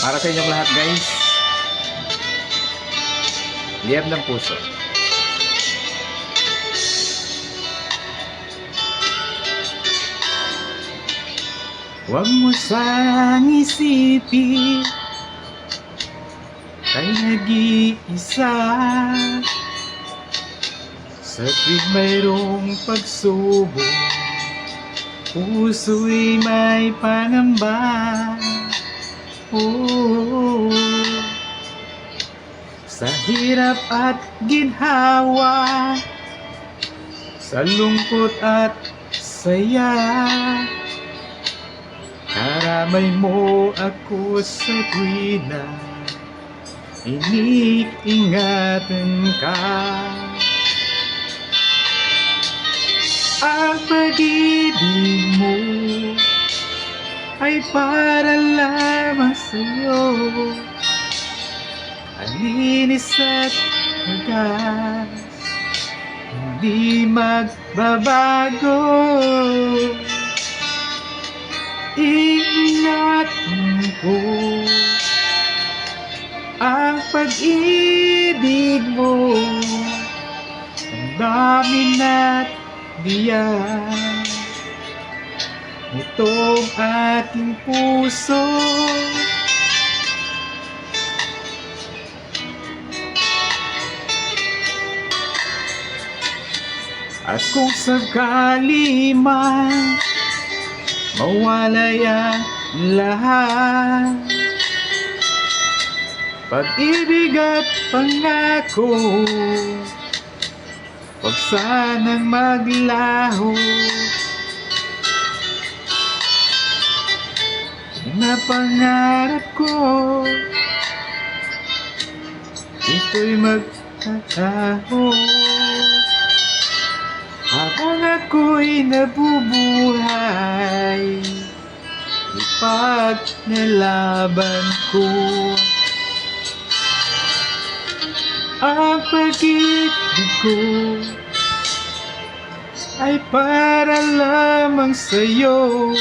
Para sa inyong lahat guys. Liyab ng puso. Huwag mo sang isipin Kay nag-iisa Sa mayroong pagsubok Puso'y may pangamba Oh, sa hirap at ginhawa Sa lungkot at saya Karamay mo ako sa tuwina Iniingatan ka. Ang pag-ibig mo ay para lamang sa'yo. Alinis at magas Hindi magbabago. Ingatan ko Ang pag-ibig mo. Ang dami na't diyan Itong aking puso. At kung sakali man Mawalay ang lahat. Pag-ibig at pangako Huwag sanang maglaho Napangarap ko Ito'y magkataho Habang ako'y nabubuhay Ipagnalaban ko. Ang pag-ibig ko Ay para lamang sa'yo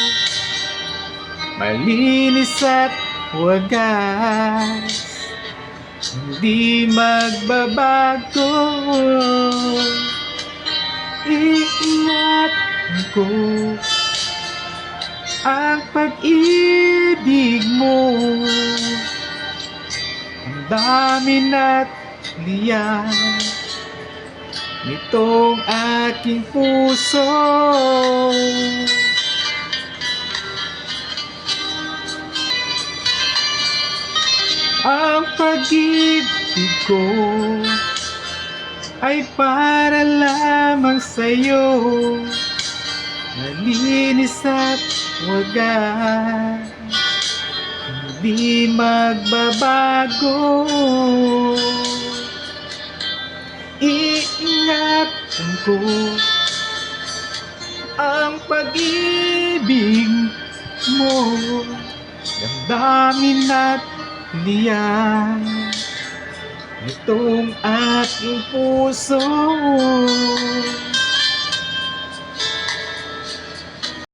Malinis at wagas. Hindi magbabago. Iingat ko Ang pag-ibig mo. Ang dami na't liyan Nitong aking puso Ang pag-ibig ko ay para lamang sa'yo. Malinis at wagas. Hindi magbabago. Iingatan ko Ang pag-ibig mo. Damdamin at liyan Itong aking puso